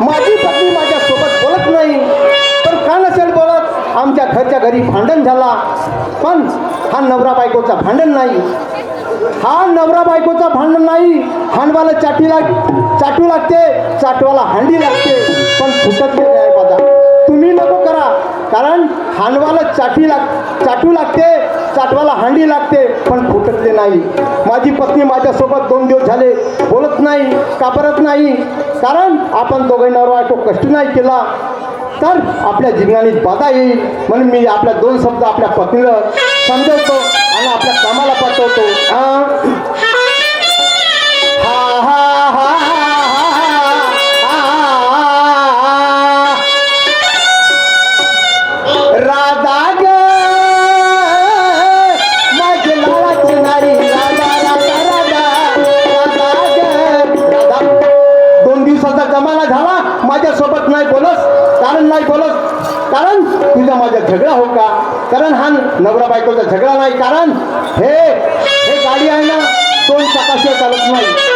माझी पत्नी माझ्यासोबत बोलत नाही. तर का नसेल बोलत? आमच्या घरच्या घरी भांडण झाला. पण हा नवरा बायकोचा भांडण नाही. हा नवरा बायकोचा भांडण नाही. हांडवाला चाटी लाग चाटू लागते चाटवाला हांडी लागते. पण फुटत नाही आहे बाजा तुम्ही नको करा. कारण हांडवाला चाटी लाग चाटू लागते चाटवाला हांडी लागते पण फुटतले नाही. माझी पत्नी माझ्यासोबत दोन दिवस झाले बोलत नाही कापरत नाही. कारण आपण दोघांना नवरा तो कष्ट नाही केला. तर आपल्या जीवनाने बाधा येईल. म्हणून मी आपल्या दोन शब्द आपल्या पत्नीला समजवतो आणि आपल्या कामाला पाठवतो.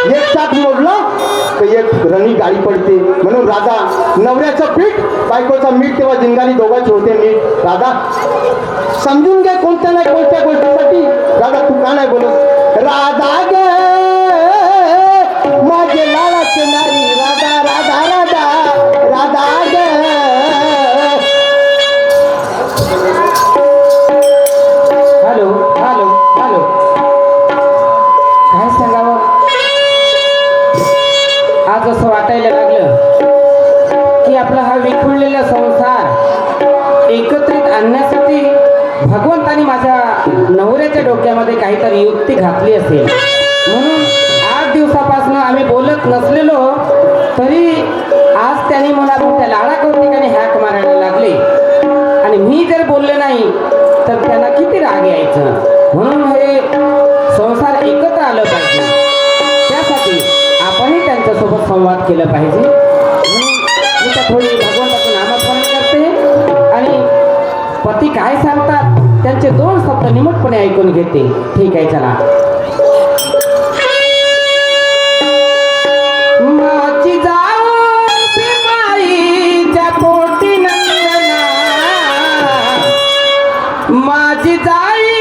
एक चाक मोडलं तर एक रणी गाडी पडते. म्हणून राधा नवऱ्याचं पीठ बायकोचा मीठ तेव्हा जिंगाली दोघांचे होते मीठ. राधा समजून घे कोणत्या नाही कोणत्या गोष्टीसाठी. राधा तू का नाही बोलत? राधा ग! आणण्यासाठी भगवंतानी माझ्या नवऱ्याच्या डोक्यामध्ये काहीतरी युक्ती घातली असेल. म्हणून आठ दिवसापासून आम्ही बोलत नसलेलो तरी आज त्यांनी मला त्या लाडाकर ठिकाणी हॅक मारायला लागले. आणि मी जर बोलले नाही तर त्यांना किती राग यायचं? म्हणून हे संसार एकत्र आलं पाहिजे. त्यासाठी आपणही त्यांच्यासोबत संवाद केला पाहिजे. म्हणून मी त्या थोडी भगवंताचं काय सांगतात? त्यांचे दोन शब्द निमटपणे ऐकून घेते. ठीक आहे चला. माझी माझी जाई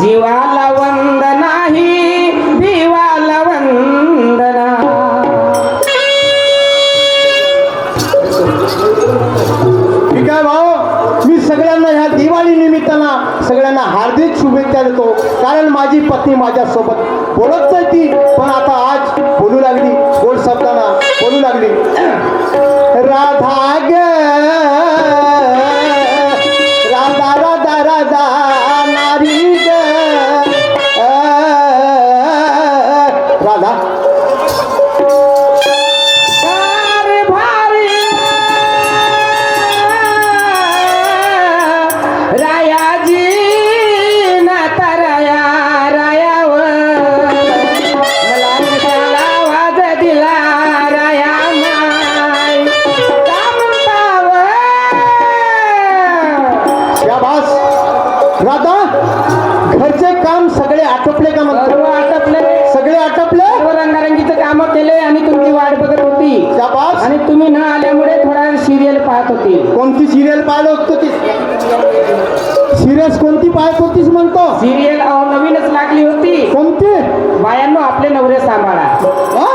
जीवाला वंदना ही दिवाला वंदना. ठीक आहे भाऊ? मी सगळ्यांना ह्या दिवाळी निमित्तानं सगळ्यांना हार्दिक शुभेच्छा देतो. कारण माझी पत्नी माझ्यासोबत बोलत नाही ती पण आता आज बोलू लागली. गोड शब्दाना बोलू लागली. राधा ग आटोपले का म्हणतो सर्व आटपले. सगळे आटोपले? सर्व रंगारंगीचं काम केले आणि तुमची वाट बघत होती. शाबास. आणि तुम्ही न आल्यामुळे थोडा सिरियल पाहत होती. कोणती सिरियल पाहिलं होतं ती? सिरियस कोणती पाहत होतीस म्हणतो? सिरियल नवीनच लागली होती. कोणती? बायांनो आपले नवरे सांभाळा. हा?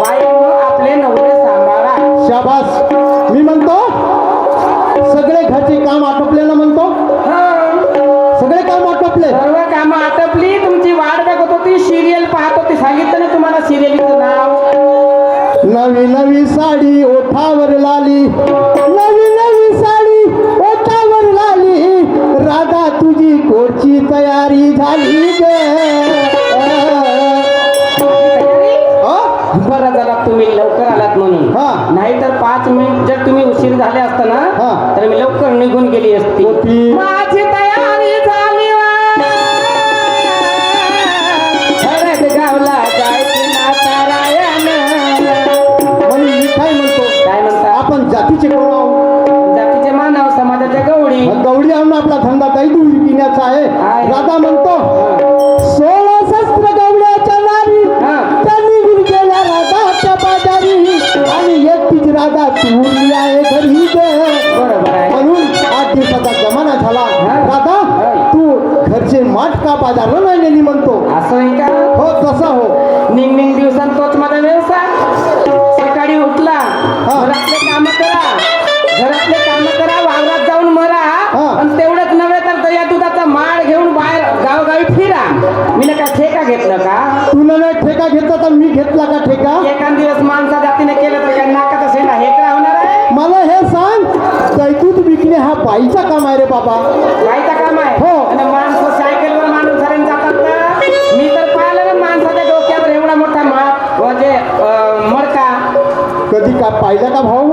बायांनो आपले नवरे सांभाळा. शाबास. बाबा माहिती काम आहे. हो. आणि माणसं सायकलवर माणूस धरून जातात तर मी तर पाहिलं ना माणसाच्या डोक्यावर एवढा मोठा माळ म्हणजे मडका. कधी का पाहिला का भाऊ?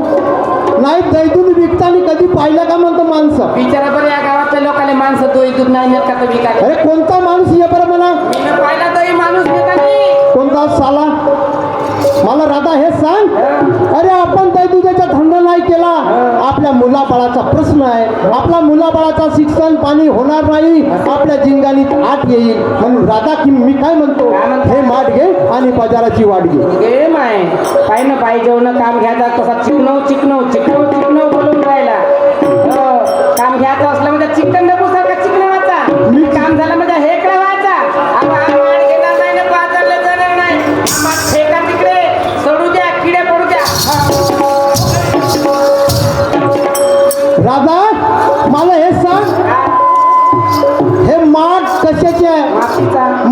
नाही दैतूत विकताना कधी पाहिला का म्हणतो माणसं? बिचारा बरं या गावातल्या लोकांना माणसं दोई दूध नाही नेत का काय अरे कोणता माणूस ये बरं म्हणा मी पाहिला तोही माणूस नेतानी कोणता साला? मला राधा हे सांग. अरे आपण दैदुधाचा धंदा नाही केला. आपल्या मुलाबाळाचा प्रश्न आहे. आपला मुलाबाळाचा शिक्षण पाणी होणार नाही. आपल्या जिंगालीत आत येईल. म्हणून राधा की मी काय म्हणतो? हे माठ घे आणि बाजाराची वाट घे. माय. पाय ना पाय जेवण काम घ्यायचा तसा चिकनव चिकनव चिकनव चिकनव बोलून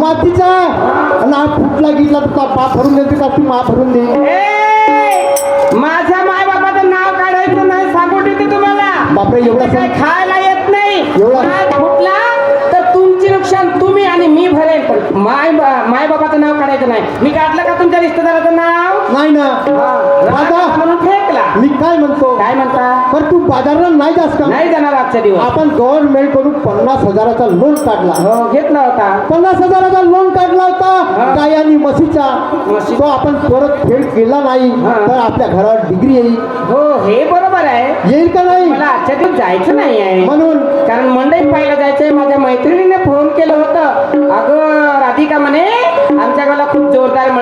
मातीचा. आणि हा फुटला गिटला तुला बाप भरून देते का? ती मा भरून दे. माझ्या माय बापाचं नाव काढायचं नाही सांगू देते तुम्हाला. बापरे एवढा काय सण खायला येत नाही. एवढा- माय फुटला तर तुमची नुकसान तुम्ही आणि मी भरेल. पण माय माय बाबाचं नाव काढायचं नाही. मी काढलं का तुमच्या रिश्तेदाराचं नाव? नाही ना. हा, राधा. राधा म्हणून फेकला मी काय म्हणतो? काय म्हणता? पण तू बाजारला नाही जास्त का? नाही जाणार आजच्या दिवस. आपण गव्हर्नमेंटकडून पन्नास हजाराचा लोन काढला. हो घेतला होता. पन्नास हजाराचा लोन काढला होता. गाय आणि म्हशीचा. म्हशी. तो आपण परत फेड केला नाही. हा. तर आपल्या घरावर डिग्री येईल. हो हे बरोबर आहे. येईल का नाही? मला आजच्या दिवस जायचं नाही आहे. म्हणून. कारण मंडईत पाहायला जायचंय. माझ्या मैत्रिणीने फोन केलं होतं. अगं राधिका म्हणे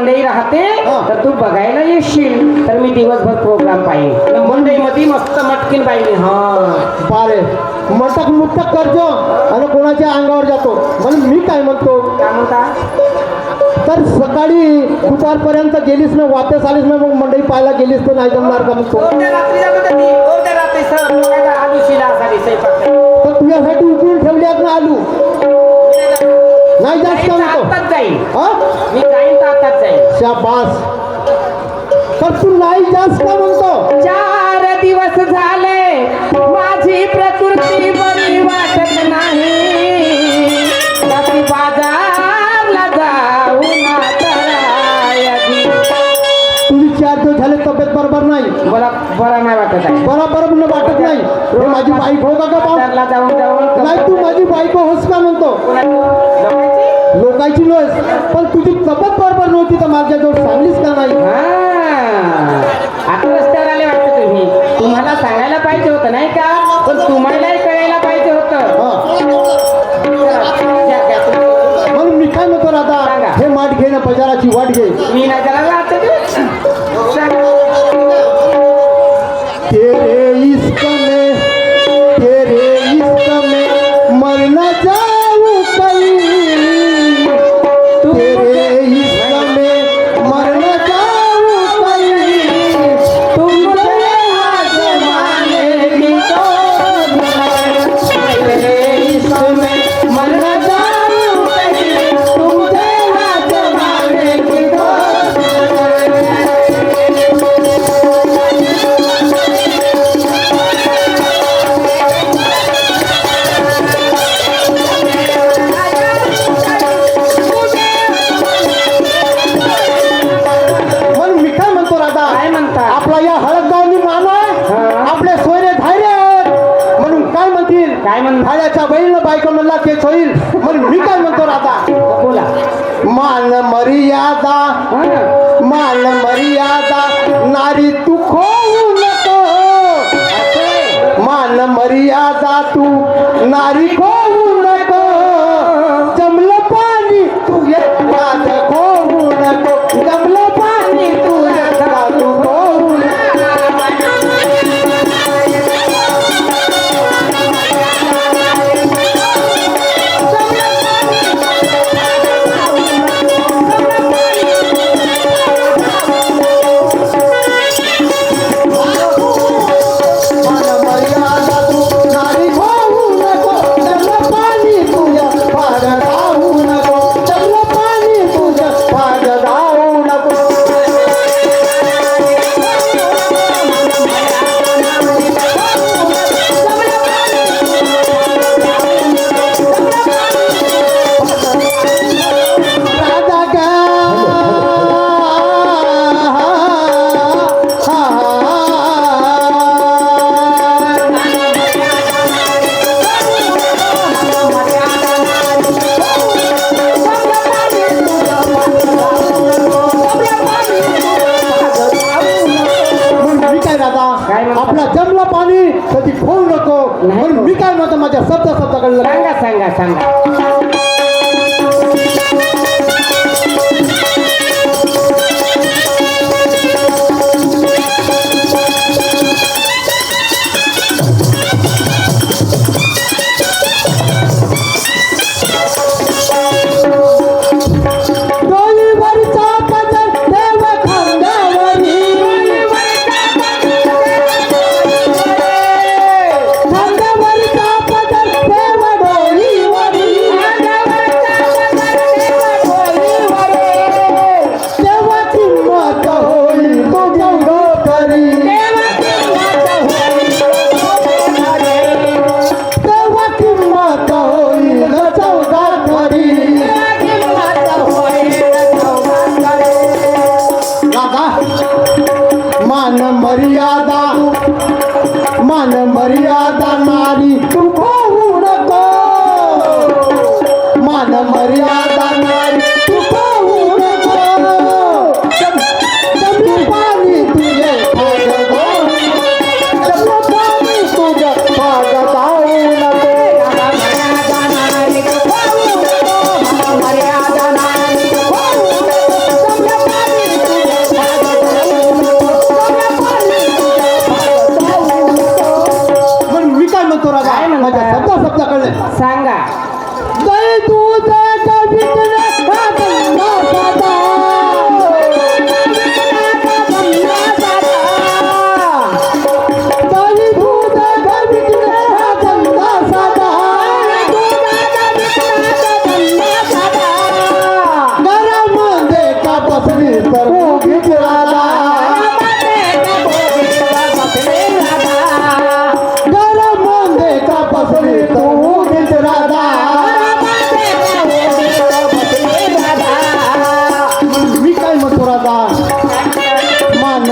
मंडई राहते. तर तू बघायला येशील. तर मी दिवसभर प्रोग्राम पाहिजे. मंडईमध्ये मस्त मटकीन पाहिजे. हा. बारे मटक मुटक करतो आणि कोणाच्या अंगावर जातो. म्हणून मी काय म्हणतो? काय म्हणता? तर सकाळी दुपारपर्यंत गेलीस ना वापस आलीस ना मग मंडई पाहायला गेलीस तर नाही जमणार का म्हणतो तर तुझ्यासाठी उकळून ठेवली आहेत ना आलू. नाही जास्त आत्ताच जाईल. हा? मी जाईन तर आत्ताच जाईल. शाबास. तर तू नाही जास्त का म्हणतो? चार दिवस झाले माझी प्रकृती बरी वाटत नाही. कधी बाजारला जाऊन तळायची. तुझी चार दिवस झाले तब्येत बरोबर नाही. मला बरा नाही वाटत आहे. बरोबर म्हणून वाटत नाही. माझी बाईक हो का बाजारला जाऊन जाऊन नाही तू माझी बायको होस का म्हणतो? लोकांची? नस पण तुझी तब्येत बरोबर नव्हती तर माझ्याजवळ सांगलीस का नाही हा. आता रस्त्यावर आले वाटतं तुम्ही तुम्हाला सांगायला पाहिजे होतं नाही का पण तुम्हालाही कळायला पाहिजे होतं. म्हणून मी काय म्हणतो सांगा. हे माठ घे ना बाजाराची वाट घे मी नाही दिवस मान मर्यादा मान मर्यादा नारी तू खोऊ नको. मान मर्यादा तू नारी खो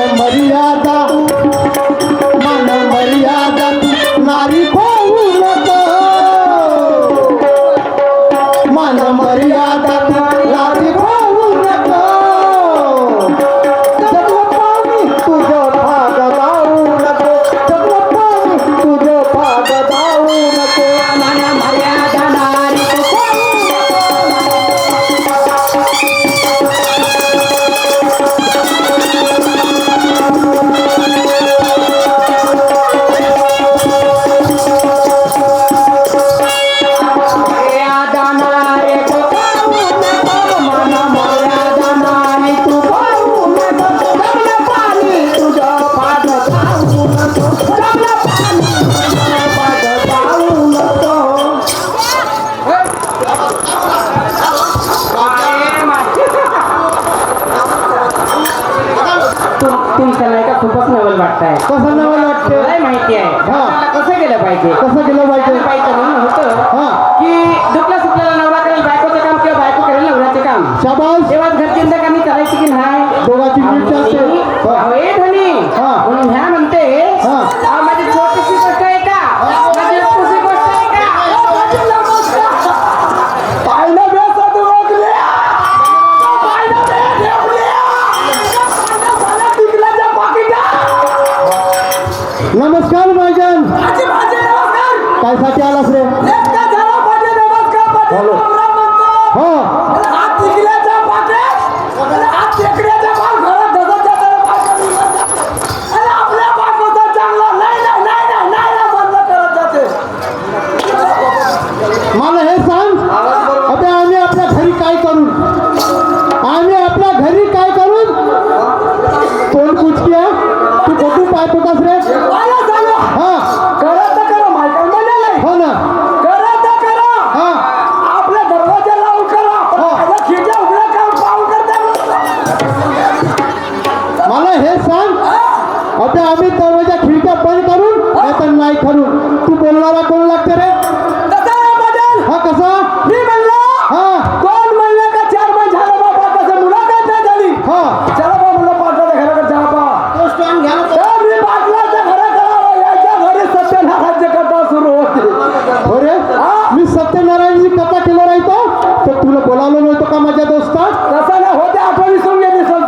Maria. खूपच नवल वाटताय. कसं नवल वाटतं काय माहिती आहे. कसं केलं पाहिजे? कसं केलं पाहिजे? पाहिजे म्हणून होतं की दुखला सुटलेला नवरा करेल बायकोचं काम किंवा बायको करेल नवऱ्याचं काम. शाबास. तेव्हा घरच्यांचं कामी करायची की नाही? दोघांची का माझ्या दोस्तात तसा ना होते आपण विसरून गेली सर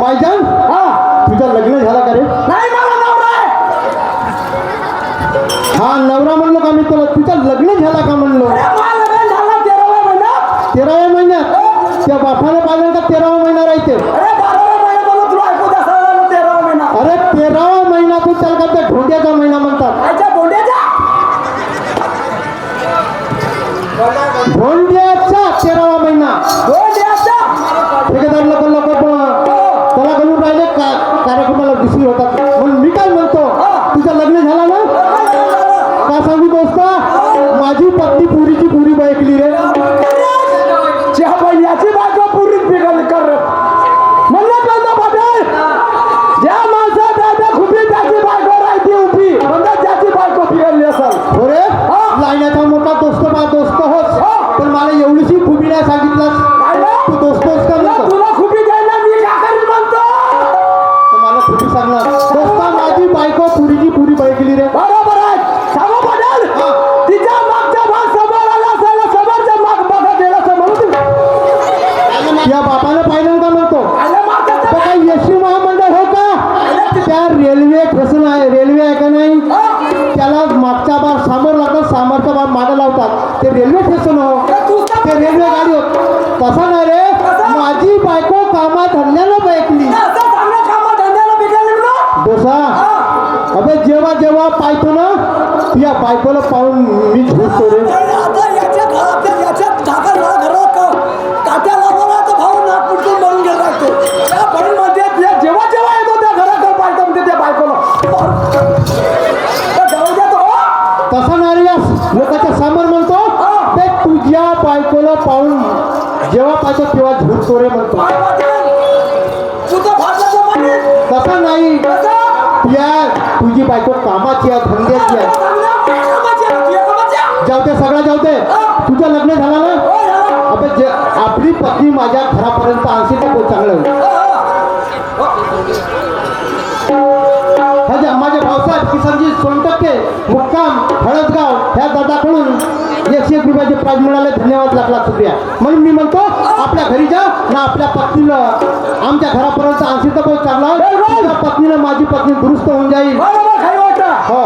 माझ्या हा. तुझं लग्न झाला का रे? नाही हा नवरा म्हणलो का मी तुला? तुझं लग्न झाला का म्हणलो? तेराव्या महिन्यात. तेराव्या महिन्यात? त्या बापाने पाहिजे का तेरावा महिना राहते? अरे, महिना. अरे तेरावा महिना तू त्याला का त्या ढोंड्याचा महिना म्हणतात. Whoa! भाषा किंवा झूट सोरे म्हणतो. तसं नाही. या तुझी बायको कामाची आहे धंद्याची आहे. जाऊ दे सगळं जाऊ दे. तुझं लग्न झालं ना? आपण जे आपली पत्नी माझ्या घरापर्यंत आणशील तर चांगलं होईल. हजे माझे भाऊसाहेब किसनजी सोनटक्के मुक्काम हळदगाव ह्या दादाकडून एकशे एक रुपयाचे प्राईज मिळाले. धन्यवाद लाख लाख रुपया म्हणून मी म्हणतो आपल्या घरी जा ना आपल्या पत्नीला. आमच्या घरापर्यंत आणखी तर चालला पत्नीनं माझी पत्नी दुरुस्त होऊन जाईल. हो.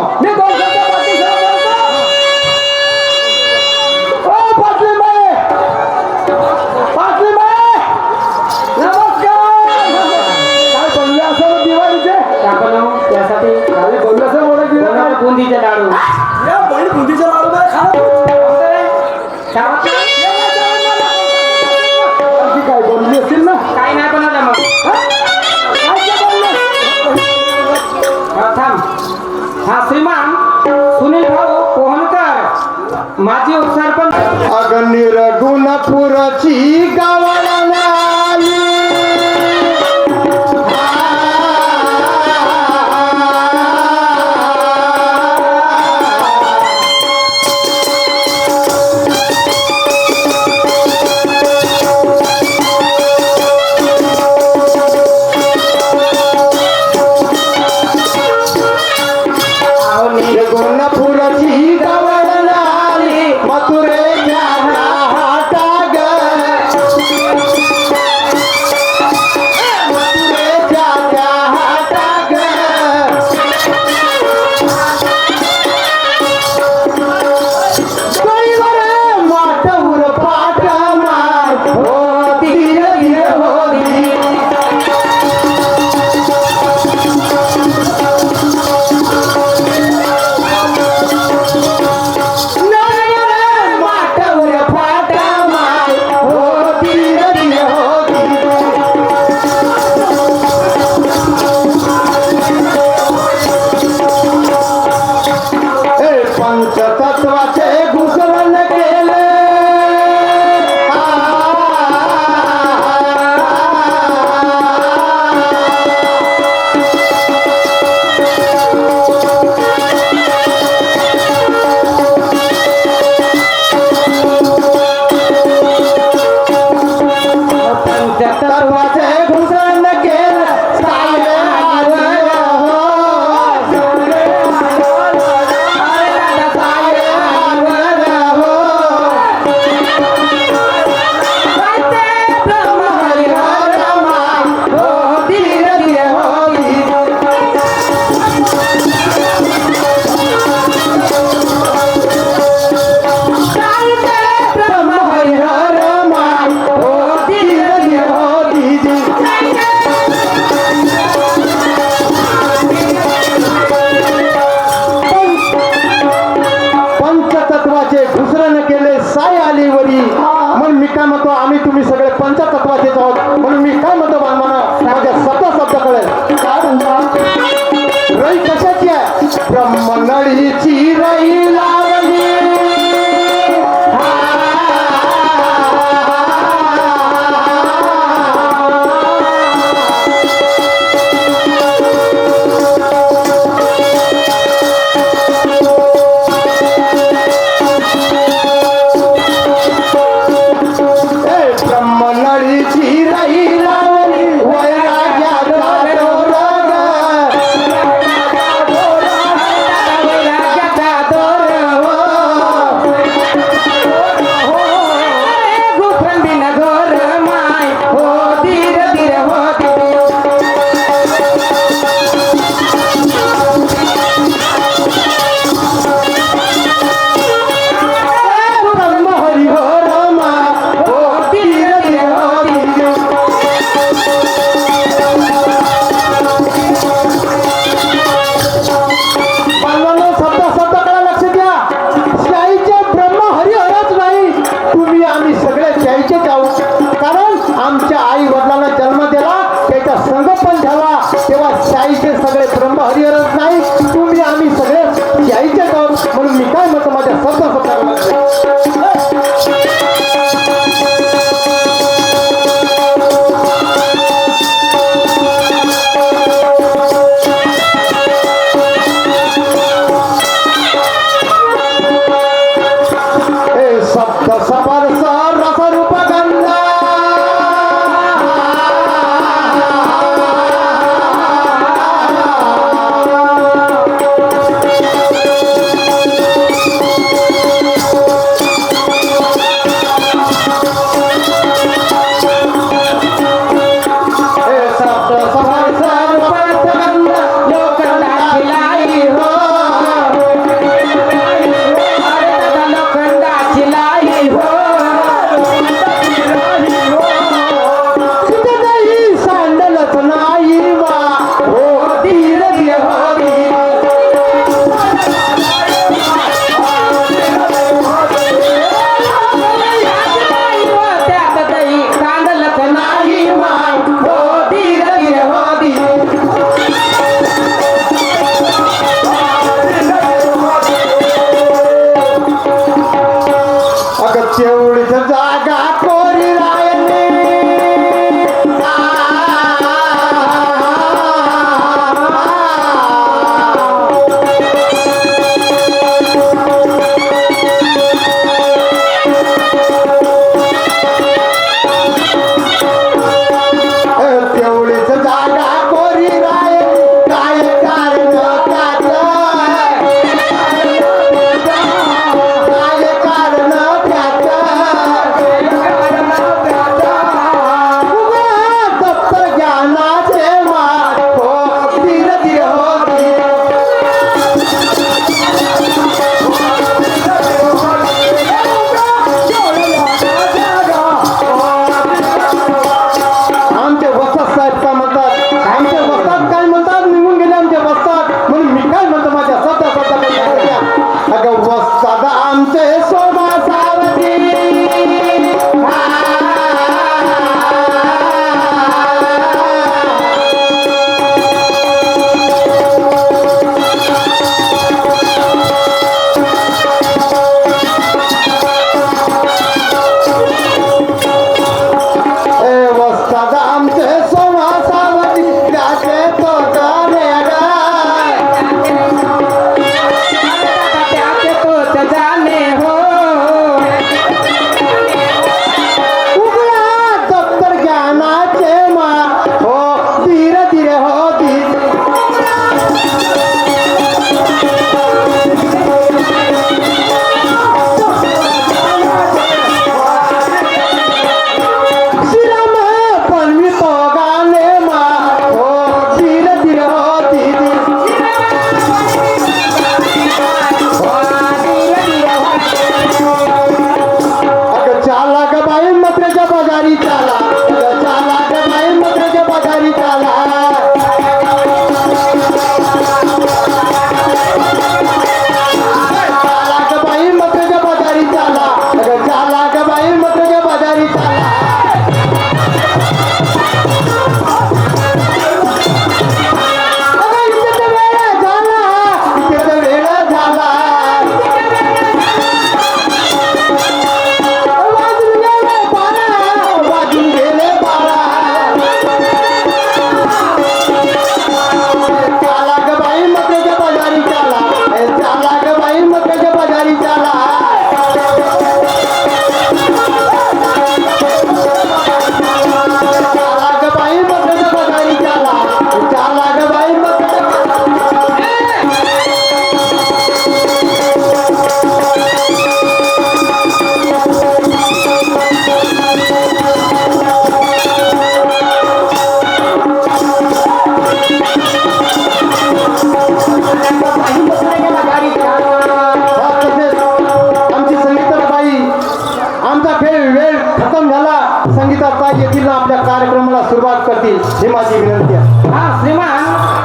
नाही